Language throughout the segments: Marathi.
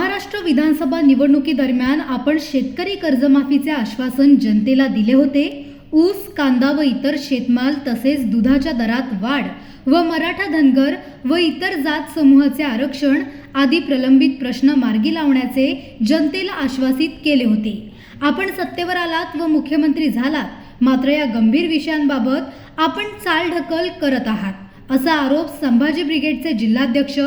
महाराष्ट्र विधानसभा निवडणुकीदरम्यान आपण शेतकरी कर्जमाफीचे आश्वासन जनतेला दिले होते. ऊस कांदा व इतर शेतमाल तसेच दुधाच्या दरात वाढ व मराठा धनगर व इतर जात समूहाचे आरक्षण आदी प्रलंबित प्रश्न मार्गी लावण्याचे जनतेला आश्वासित केले होते. आपण सत्तेवर आलात व मुख्यमंत्री झालात. मात्र या गंभीर विषयांबाबत आपण चालढकल करत आहात. असा आरोप संभाजी ब्रिगेडचे जिल्हाध्यक्ष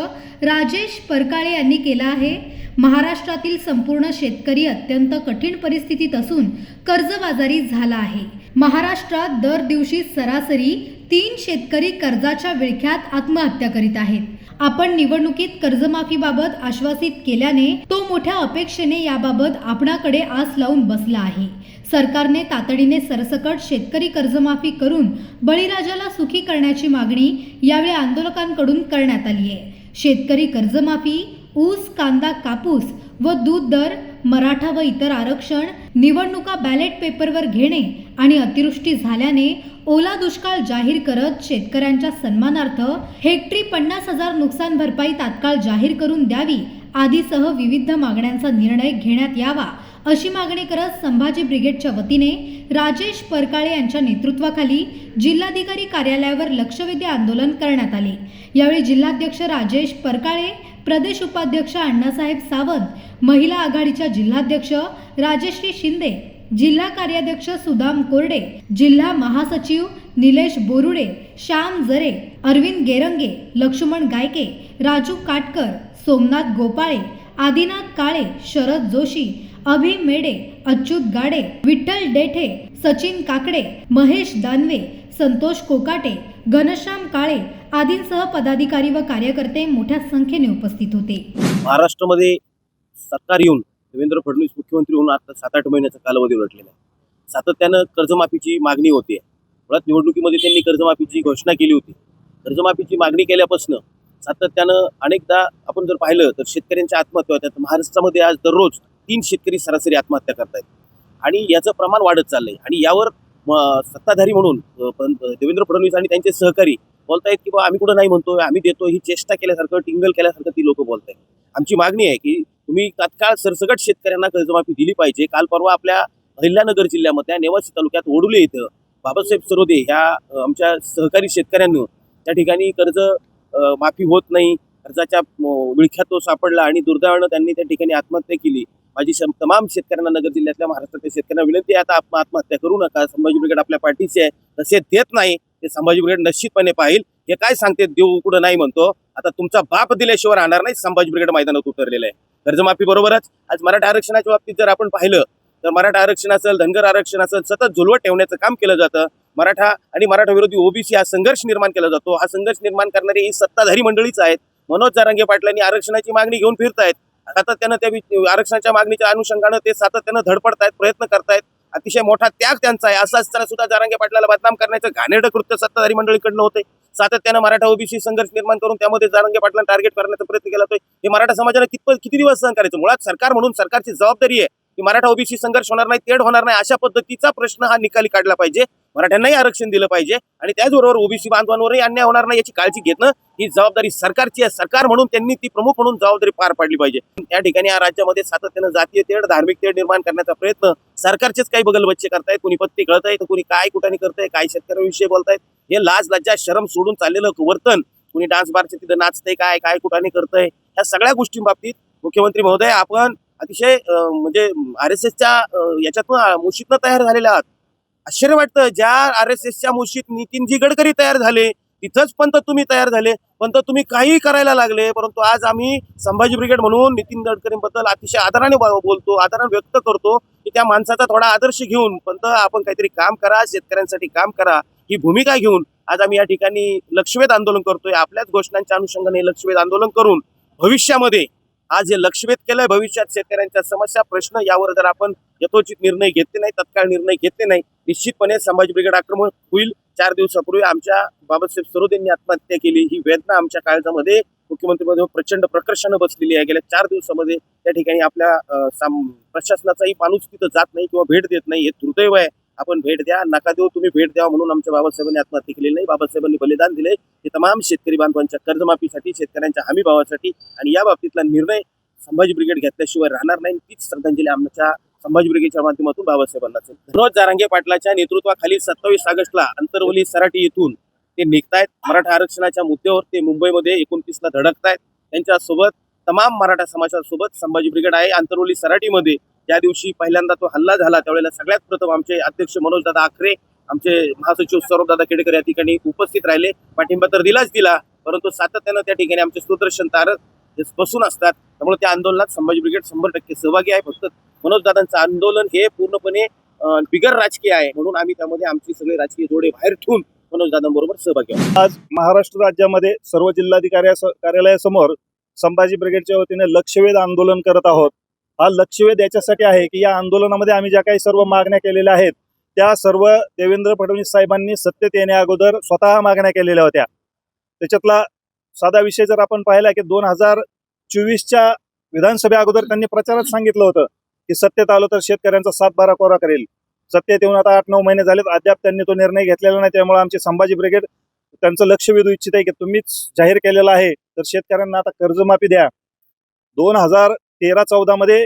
राजेश परकाळे यांनी केला आहे. महाराष्ट्रातील संपूर्ण शेतकरी अत्यंत कठीण परिस्थितीत असून कर्जबाजारी झाला आहे. महाराष्ट्रात दर दिवशी सरासरी तीन शेतकरी कर्जाच्या विळख्यात आत्महत्या करीत आहेत. आपण निवडणुकीत कर्जमाफीबाबत आश्वासित केल्याने तो मोठ्या अपेक्षेने याबाबत आपणाकडे आस लावून बसला आहे. सरकारने तातडीने सरसकट शेतकरी कर्जमाफी करून बळीराजाला सुखी करण्याची मागणी यावेळी आंदोलकांकडून करण्यात आली आहे. शेतकरी कर्जमाफी ऊस कांदा कापूस व दूध दर मराठा व इतर आरक्षण निवडणुका बॅलेट पेपरवर घेणे आणि अतिवृष्टी झाल्याने ओला दुष्काळ जाहीर करत शेतकऱ्यांच्या सन्मानार्थ हेक्टरी पन्नास हजार नुकसान भरपाई तात्काळ जाहीर करून द्यावी आदीसह विविध मागण्यांचा निर्णय घेण्यात यावा अशी मागणी करत संभाजी ब्रिगेडच्या वतीने राजेश परकाळे यांच्या नेतृत्वाखाली जिल्हाधिकारी कार्यालयावर लक्षवेधी आंदोलन करण्यात आले. यावेळी जिल्हाध्यक्ष राजेश परकाळे प्रदेश उपाध्यक्ष अण्णासाहेब सावंत महिला आघाडीच्या जिल्हाध्यक्ष राजश्री शिंदे जिल्हा कार्याध्यक्ष सुदाम कोरडे जिल्हा महासचिव निलेश बोरुडे श्याम जरे अरविंद गेरंगे लक्ष्मण गायके राजू काटकर सोमनाथ गोपाळे आदिनाथ काळे शरद जोशी अभि मेडे अच्युत गाडे विठ्ठल डेठे सचिन काकडे महेश दानवे संतोष कोकाटे घनश्याम काळे आदींसह पदाधिकारी व कार्यकर्ते मोठ्या संख्येने उपस्थित होते. महाराष्ट्रामध्ये सरकार येऊन देवेंद्र फडणवीस मुख्यमंत्री होऊन आता सात आठ महिन्याचा कालावधी उलटलेला आहे. सातत्यानं कर्जमाफीची मागणी होते मुळात निवडणुकीमध्ये त्यांनी कर्जमाफीची घोषणा केली होती. कर्जमाफीची मागणी केल्यापासून सातत्यानं अनेकदा आपण जर पाहिलं तर शेतकऱ्यांच्या आत्महत्या होत्या. महाराष्ट्रामध्ये आज दररोज तीन शेतकरी सरासरी आत्महत्या करतायत. आणि याचं प्रमाण वाढत चाललंय. आणि यावर सत्ताधारी म्हणून पण देवेंद्र फडणवीस आणि त्यांचे सहकारी बोलतायत की बा आम्ही कुठं नाही म्हणतोय आम्ही देतो ही चेष्टा केल्यासारखं टिंगल केल्यासारखं ती लोक बोलतायत. आमची मागणी आहे की तुम्ही तात्काळ सरसगट शेतकऱ्यांना कर्जमाफी दिली पाहिजे. काल परवा आपल्या अहिल्यानगर जिल्ह्यामधल्या नेवासी तालुक्यात ओडुले इथं बाबासाहेब सरोदे ह्या आमच्या सहकारी शेतकऱ्यांनी त्या ठिकाणी कर्ज माफी होत नाही. कर्जाच्या विळख्यात तो सापडला आणि दुर्दैवानं त्यांनी त्या ठिकाणी आत्महत्या केली. माझी शम- तमाम शेतकऱ्यांना नगर जिल्ह्यातल्या महाराष्ट्रातल्या शेतकऱ्यांना विनंती आहे आता आत्महत्या करू नका. संभाजी ब्रिगेड आपल्या पाठीशी आहे. तसे देत नाही. ते संभाजी ब्रिगेड निश्चितपणे पाहिल. हे काय सांगते देऊ कुठं नाही म्हणतो. आता तुमचा बाप दिल्याशिवाय राहणार नाही संभाजी ब्रिगेड मैदानात उतरलेलं आहे. कर्जमाफी बरोबरच. आज मराठा आरक्षणाच्या बाबतीत जर आपण पाहिलं तर मराठा आरक्षण असेल धनगर आरक्षण असेल सतत झुलवत ठेवण्याचं काम केलं जातं. मराठा आणि मराठा विरोधी ओबीसी हा संघर्ष निर्माण केला जातो. हा संघर्ष निर्माण करणारी ही सत्ताधारी मंडळीच आहेत. मनोज जारांगे पाटलांनी आरक्षणाची मागणी घेऊन फिरतायत. सातत्यानं त्या आरक्षणाच्या मागणीच्या अनुषंगानं ते सातत्यानं धडपडतायत प्रयत्न करतायत. अतिशय मोठा त्याग त्यांचा आहे. असं असताना सुद्धा जारांगे पाटलाला बदनाम करण्याचं घाणेरडं कृत्य सत्ताधारी मंडळीकडनं होते सातत्यानं मराठा ओबीसी संघर्ष निर्माण करून त्यामध्ये जारांगे पाटलांना टार्गेट करण्याचा प्रयत्न केला जातोय. हे मराठा समाजाला कितपत किती दिवस सहन करायचं? मुळात सरकार म्हणून सरकारची जबाबदारी आहे की मराठा ओबीसी संघर्ष होणार नाही तेढ होणार नाही अशा पद्धतीचा प्रश्न हा निकाली काढला पाहिजे. मराठ्यांनाही आरक्षण दिलं पाहिजे. आणि त्याचबरोबर ओबीसी बांधवांवरही अन्याय होणार नाही याची काळजी घेणं ही जबाबदारी सरकारची आहे. सरकार म्हणून त्यांनी ती प्रमुख म्हणून जबाबदारी पार पाडली पाहिजे. त्या ठिकाणी या राज्यामध्ये सातत्यानं जातीय तेढ धार्मिक तेढ निर्माण करण्याचा प्रयत्न सरकारचेच काही बगल बच्चे करतायत. कोणी पत्ती आहे तर कोणी काय कुठाने करताय काय शेतकऱ्यांविषयी बोलतायत. हे लाज लज्जा शरम सोडून चाललेलं वर्तन. कुणी डान्स बारचे तिथं नाचतंय काय काय कुठाने करतंय. ह्या सगळ्या गोष्टींबाबतीत मुख्यमंत्री महोदय आपण अतिशय म्हणजे आर एस एसच्या याच्यातून मुशीतनं तयार झालेल्या आहात. आश्चर्य वाटतं. ज्या आर एस एसच्या मुशीत नितीनजी गडकरी तयार झाले तिथंच पंत तुम्ही तयार झाले. पंत तुम्ही काही करायला लागले परंतु आज आम्ही संभाजी ब्रिगेड म्हणून नितीन गडकरींबद्दल अतिशय आदराने बोलतो आदराने व्यक्त करतो की त्या माणसाचा थोडा आदर्श घेऊन पंत आपण काहीतरी काम करा शेतकऱ्यांसाठी काम करा ही भूमिका घेऊन आज आम्ही या ठिकाणी लक्षवेध आंदोलन करतोय. आपल्याच घोषणांच्या अनुषंगाने लक्षवेध आंदोलन करून भविष्यामध्ये आज हे लक्षवेध केलंय भविष्यात शेतकऱ्यांच्या समस्या प्रश्न यावर जर आपण यथोचित निर्णय घेतले नाही तत्काळ निर्णय घेतले नाही निश्चितपणे संभाजी ब्रिगेड आक्रमण होईल. चार दिवसापूर्वी आमच्या बाबासाहेब सरोद यांनी आत्महत्या केली. ही वेदना आमच्या काळजामध्ये मुख्यमंत्रीमध्ये प्रचंड प्रकर्षानं बसलेली आहे. गेल्या चार दिवसामध्ये त्या ठिकाणी आपल्या साम- प्रशासनाचाही माणूस तिथं जात नाही किंवा भेट देत नाही. हे दुर्दैव आहे. आपण भेट द्या नका देऊ तुम्ही भेट द्या म्हणून आमच्या बाबासाहेबांनी आत्महत्या केलेली नाही. बाबासाहेबांनी बलिदान दिले. हे तमाम शेतकरी बांधवांच्या कर्जमाफीसाठी शेतकऱ्यांच्या हमी भावासाठी आणि या बाबतीतला निर्णय संभाजी ब्रिगेड घेतल्याशिवाय राहणार नाही. तीच श्रद्धांजली आमच्या संभाजी ब्रिगेडच्या माध्यमातून बाबासाहेबांना मनोज जारांगे पाटलाच्या नेतृत्वाखाली सत्तावीस ऑगस्टला अंतरवली सराटी येथून ते निघतायत. मराठा आरक्षणाच्या मुद्द्यावर ते मुंबईमध्ये एकोणतीसला धडकतायत. त्यांच्यासोबत तमाम मराठा समाजासोबत संभाजी ब्रिगेड आहे. अंतरवली सराटीमध्ये ज्या दिवशी पहिल्यांदा तो हल्ला झाला त्यावेळेला सगळ्यात प्रथम आमचे अध्यक्ष मनोजदादा आखरे आमचे महासचिव सौरभदादा केडेकर या ठिकाणी उपस्थित राहिले. पाठिंबा तर दिलाच दिला परंतु सातत्यानं त्या ठिकाणी आमचे सुदर्शन तारक बसून असतात त्यामुळे त्या आंदोलनात संभाजी ब्रिगेड शंभर टक्के सहभागी आहे. फक्त मनोजदादांचं आंदोलन हे पूर्णपणे बिगर राजकीय आहे म्हणून आम्ही त्यामध्ये आमची सगळे राजकीय जोडे बाहेर ठेवून मनोजदादांबरोबर सहभागी आहोत. आज महाराष्ट्र राज्यामध्ये सर्व जिल्हाधिकारी कार्यालयासमोर संभाजी ब्रिगेडच्या वतीने लक्षवेध आंदोलन करत आहोत. हा लक्षवेध याच्यासाठी आहे की या आंदोलनामध्ये आम्ही ज्या काही सर्व मागण्या केलेल्या आहेत त्या सर्व देवेंद्र फडणवीस साहेबांनी सत्तेत येण्या अगोदर स्वतः मागण्या केलेल्या होत्या. त्याच्यातला साधा विषय जर आपण पाहिला की दोन हजार चोवीसच्या विधानसभे अगोदर त्यांनी प्रचारात सांगितलं होतं की सत्तेत आलो तर शेतकऱ्यांचा सातबारा कोरा करेल. सत्तेत येऊन आता आठ नऊ महिने झालेत अद्याप त्यांनी तो निर्णय घेतलेला नाही त्यामुळे आमची संभाजी ब्रिगेड त्यांचं लक्ष वेधू इच्छित आहे की तुम्हीच जाहीर केलेलं आहे तर शेतकऱ्यांना आता कर्जमाफी द्या. दोन हजार तेरा चौदा मध्ये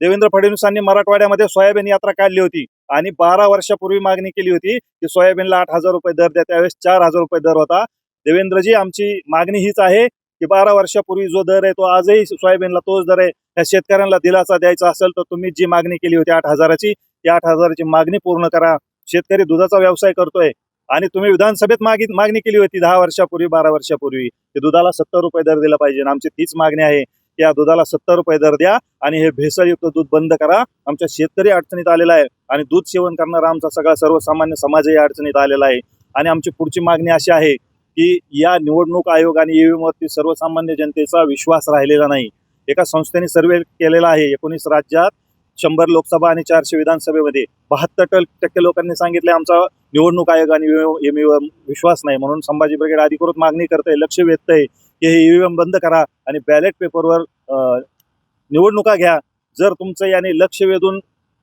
देवेंद्र फडणवीसांनी मराठवाड्यामध्ये सोयाबीन यात्रा काढली होती. आणि बारा वर्षापूर्वी मागणी केली होती की सोयाबीनला आठ हजार रुपये दर द्या. त्यावेळेस चार हजार रुपये दर होता. देवेंद्रजी आमची मागणी हीच आहे की बारा वर्षापूर्वी जो दर आहे तो आजही सोयाबीनला तोच दर आहे. त्या शेतकऱ्यांना दिलासा द्यायचा असेल तर तुम्ही जी मागणी केली होती आठ हजाराची ती आठ हजाराची मागणी पूर्ण करा. शेतकरी दुधाचा व्यवसाय करतोय आणि तुम्ही विधानसभेत मागित मागणी केली होती दहा वर्षापूर्वी बारा वर्षापूर्वी. की दुधाला सत्तर रुपये दर दिला पाहिजे आमची तीच मागणी आहे. या दुधाला सत्तर रुपये दर द्या आणि हे भेसळयुक्त दूध बंद करा. आमच्या शेतकरी अडचणीत आलेला आहे आणि दूध सेवन करणारा आमचा सगळा सर्वसामान्य समाजही अडचणीत आलेला आहे. आणि आमची पुढची मागणी अशी आहे की या निवडणूक आयोग आणि ईव्हीएमवरती सर्वसामान्य जनतेचा विश्वास राहिलेला नाही. एका संस्थेने सर्वे केलेला आहे एकोणीस राज्यात शंभर लोकसभा आणि चारशे विधानसभेमध्ये. बहात्तर टक्के लोकांनी सांगितले आमचा निवडणूक आयोग आणि ईव्हीएम विश्वास नाही. म्हणून संभाजी ब्रिगेड अधिकृत मागणी करते लक्ष वेधतंय. की हे ईव्हीएम बंद करा आणि बॅलेट पेपरवर निवडणुका घ्या. जर तुमचं याने लक्ष वेधून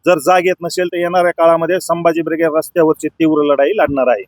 जर जाग येत नसेल तर येणाऱ्या काळामध्ये संभाजी ब्रिगेड रस्त्यावरची तीव्र लढाई लढणार आहे.